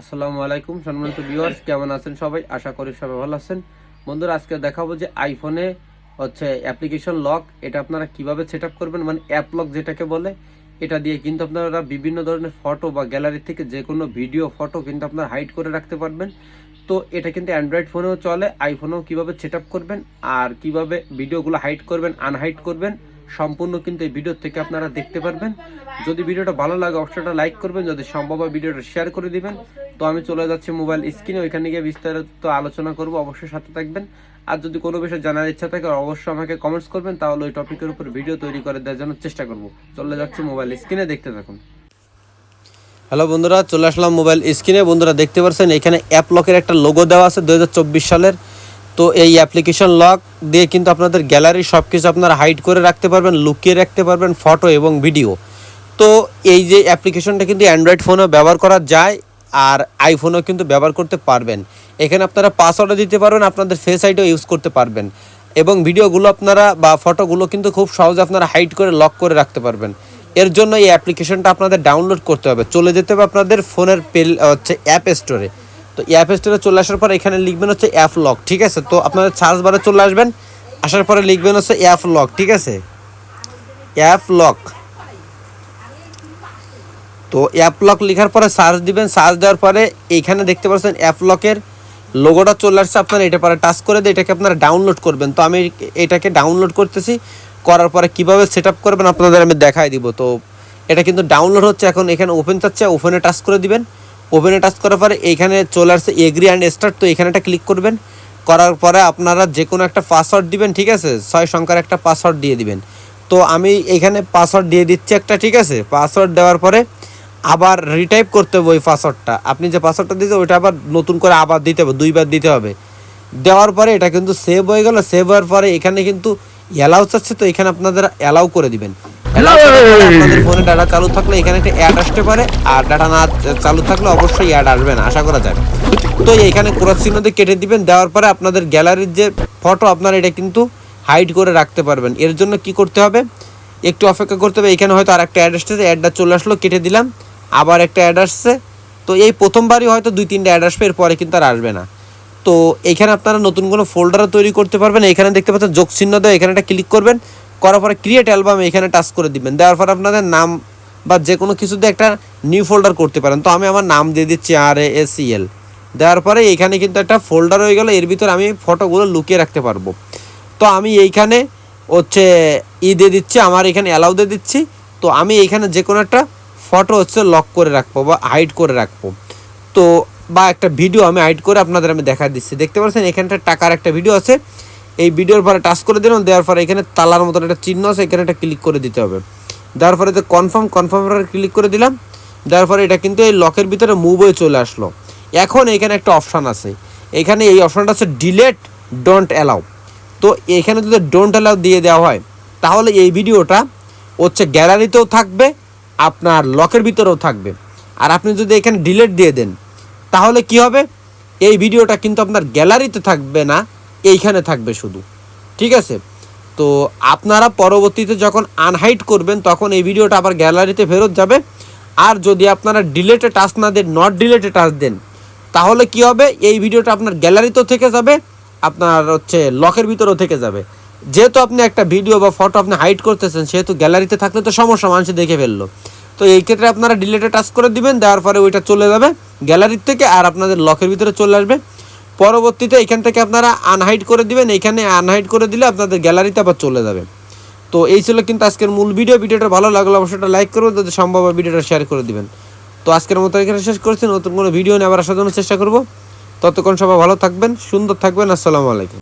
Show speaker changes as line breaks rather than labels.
আসসালামু আলাইকুম, সম্মানিত ভিউয়ার্স কেমন আছেন সবাই? আশা করি সবাই ভালো আছেন। বন্ধুরা, আজকে দেখাবো যে আইফোনে হচ্ছে অ্যাপ্লিকেশন লক এটা আপনারা কীভাবে সেট করবেন মানে অ্যাপ লক যেটাকে বলে, এটা দিয়ে কিন্তু আপনারা বিভিন্ন ধরনের ফটো বা গ্যালারি থেকে যে কোনো ভিডিও ফটো কিন্তু আপনারা হাইড করে রাখতে পারবেন। তো এটা কিন্তু অ্যান্ড্রয়েড ফোনেও চলে আইফোনেও কীভাবে সেট করবেন আর কীভাবে ভিডিওগুলো হাইড করবেন আনহাইড করবেন, সম্পূর্ণ কিন্তু এই ভিডিও থেকে আপনারা দেখতে পারবেন। যদি ভিডিওটা ভালো লাগে, অবশ্যই লাইক করবেন। যদি সম্ভব হয় ভিডিওটা শেয়ার করে দিবেন। তো আমি চলে যাচ্ছি মোবাইল স্ক্রিনে ওইখানে গিয়ে বিস্তারিত আলোচনা করব, অবশ্যই সাথে থাকবেন। আর যদি কোনো বিষয় জানার ইচ্ছা থাকে, অবশ্যই আমাকে কমেন্টস করবেন, তাহলে ওই টপিকের উপর ভিডিও তৈরি করে দেওয়ার জন্য চেষ্টা করব। চলে যাচ্ছি মোবাইল স্ক্রিনে দেখতে থাকুন। হ্যালো বন্ধুরা, চলে আসলাম মোবাইল স্ক্রিনে বন্ধুরা, দেখতে পাচ্ছেন, এখানে অ্যাপ লকের একটা লোগো দেওয়া আছে দুই হাজার চব্বিশ সালের। তো এই অ্যাপ্লিকেশন লক দিয়ে কিন্তু আপনাদের গ্যালারি সব কিছু আপনারা হাইড করে রাখতে পারবেন, লুকিয়ে রাখতে পারবেন ফটো এবং ভিডিও তো এই যে অ্যাপ্লিকেশনটা কিন্তু অ্যান্ড্রয়েড ফোনেও ব্যবহার করা যায় আর আইফোনও কিন্তু ব্যবহার করতে পারবেন। এখানে আপনারা পাসওয়ার্ডও দিতে পারবেন, আপনাদের ফেস আইডিও ইউজ করতে পারবেন। এবং ভিডিওগুলো আপনারা বা ফটোগুলো কিন্তু খুব সহজে আপনারা হাইড করে লক করে রাখতে পারবেন। এর জন্য এই অ্যাপ্লিকেশনটা আপনাদের ডাউনলোড করতে হবে। চলে যেতে হবে আপনাদের ফোনের পেল হচ্ছে অ্যাপ স্টোরে তো অ্যাপ স্টোরে চলে আসার পর এখানে লিখবেন হচ্ছে অ্যাপ লক ঠিক আছে? তো আপনাদের সার্চ বারে চলে আসবেন। আসার পরে লিখবেন হচ্ছে অ্যাপ লক ঠিক আছে? অ্যাপ লক তো অ্যাপ লক লেখার পরে সার্চ দিবেন সার্চ দেওয়ার পরে এইখানে দেখতে পাচ্ছেন অ্যাপ লকের লোগোটা চলে আসছে আপনারা, এটা পরে টাচ করে দিয়ে এটাকে আপনারা ডাউনলোড করবেন। তো আমি এটাকে ডাউনলোড করতেছি, করার পরে কীভাবে সেট করবেন আপনাদের আমি দেখাই দিব। তো এটা কিন্তু ডাউনলোড হচ্ছে, এখন এখানে ওপেন চাচ্ছে ওপেনে টাচ করে দিবেন। ওপেনে টাচ করার পরে এইখানে চলে আসছে এগ্রি অ্যান্ড স্টার্ট তো এখানেটা ক্লিক করবেন। করার পরে আপনারা যে কোনো একটা পাসওয়ার্ড দিবেন, ঠিক আছে? ছয় সংখ্যার একটা পাসওয়ার্ড দিয়ে দিবেন। তো আমি এখানে পাসওয়ার্ড দিয়ে দিচ্ছি একটা, ঠিক আছে? পাসওয়ার্ড দেওয়ার পরে আবার রিটাইপ করতে হবে ওই পাসওয়ার্ডটা আপনি যে পাসওয়ার্ডটা দিয়েছেন ওইটা আবার নতুন করে আবার দিতে হবে দুইবার দিতে হবে। দেওয়ার পরে এটা কিন্তু সেভ হয়ে গেল সেভ হওয়ার পরে এখানে কিন্তু অ্যালাউ চাচ্ছে তো এখানে আপনাদের অ্যালাউ করে দিবেন। আপনাদের ফোনে ডাটা চালু থাকলে এখানে একটা অ্যাড আসতে পারে আর ডাটা না চালু থাকলে অবশ্যই অ্যাড আসবে না আশা করা যায়। তো এখানে ক্রস চিহ্ন দিয়ে কেটে দিবেন দেওয়ার পরে আপনাদের গ্যালারির যে ফটো আপনারা এটা কিন্তু হাইড করে রাখতে পারবেন। এর জন্য কি করতে হবে? একটু অপেক্ষা করতে হবে এখানে হয়তো আর একটা অ্যাড আসতেছে অ্যাডটা চলে আসলো কেটে দিলাম। আবার একটা অ্যাড আসছে। তো এই প্রথমবারই হয়তো দুই, তিনটা অ্যাড আসবে, এরপরে কিন্তু আর আসবে না। তো এখানে আপনারা নতুন কোনো ফোল্ডারও তৈরি করতে পারবেন। এখানে দেখতে পাচ্ছেন যোগ চিহ্ন দেওয়া, এখানে একটা ক্লিক করবেন। করার পরে ক্রিয়েট অ্যালবাম এখানে টাচ করে দিবেন। দেওয়ার পর আপনাদের নাম বা যে কোনো কিছু দিয়ে একটা নিউ ফোল্ডার করতে পারেন। তো আমি আমার নাম দিয়ে দিচ্ছি আর এ এল দেওয়ার পরে এখানে কিন্তু একটা ফোল্ডার হয়ে গেল। এর ভিতর আমি ফটোগুলো লুকিয়ে রাখতে পারব। তো আমি এইখানে হচ্ছে ই দিয়ে দিচ্ছি, আমার এখানে অ্যালাউ দিয়ে দিচ্ছি। তো আমি এইখানে যে কোনো একটা ফটো হচ্ছে লক করে রাখব বা হাইড করে রাখব। তো, বা একটা ভিডিও আমি হাইড করে আপনাদের আমি দেখা দিচ্ছি। দেখতে পাচ্ছেন এখানটা টাকার একটা ভিডিও আছে। এই ভিডিওর পরে টাচ করে দিলাম, দেওয়ার পরে এখানে তালার মতন একটা চিহ্ন আছে, এখানে একটা ক্লিক করে দিতে হবে। দেওয়ার পরে যে কনফার্ম কনফার্ম ক্লিক করে দিলাম। দেওয়ার পরে এটা কিন্তু এই লকের ভিতরে মুভ হয়ে চলে আসলো। এখন এখানে একটা অপশান আছে। এখানে এই অপশানটা আছে ডিলেট ডোন্ট অ্যালাউ তো এখানে যদি ডোন্ট অ্যালাউ দিয়ে দেওয়া হয়, তাহলে এই ভিডিওটা হচ্ছে গ্যালারিতেও থাকবে আপনার লকের ভিতরেও থাকবে। আর আপনি যদি এখানে ডিলেট দিয়ে দেন, তাহলে কি হবে? এই ভিডিওটা কিন্তু আপনার গ্যালারিতে থাকবে না, এইখানে থাকবে শুধু। ঠিক আছে? তো আপনারা পরবর্তীতে যখন আনহাইড করবেন, তখন এই ভিডিওটা আবার গ্যালারিতে ফেরত যাবে। আর যদি আপনারা ডিলেটে টাচ না দেন নট ডিলেটে টাচ দেন, তাহলে কি হবে? এই ভিডিওটা আপনার গ্যালারিতেও থেকে যাবে, আপনার হচ্ছে লকের ভিতরেও থেকে যাবে। যেহেতু আপনি একটা ভিডিও বা ফটো আপনি হাইড করতেছেন, সেহেতু গ্যালারিতে থাকলে তো সমস্যা, মানুষ দেখে ফেলল। তো এই ক্ষেত্রে আপনারা ডিলেটে টাচ করে দিবেন, দেওয়ার পরে ওইটা চলে যাবে গ্যালারির থেকে আর আপনাদের লকের ভিতরে চলে আসবে। পরবর্তীতে এখান থেকে আপনারা আনহাইড করে দিবেন, এখানে আনহাইড করে দিলে আপনাদের গ্যালারিতে আবার চলে যাবে। তো এই ছিল কিন্তু আজকের মূল ভিডিও ভিডিওটা ভালো লাগল অবশ্যই লাইক করবেন যদি সম্ভব ভিডিওটা শেয়ার করে দিবেন। তো আজকের মতো এখানে শেষ করছি, নতুন কোনো ভিডিও আবার আসার জন্য চেষ্টা করব। ততক্ষণ সবাই ভালো থাকবেন, সুন্দর থাকবেন, আসসালামু আলাইকুম।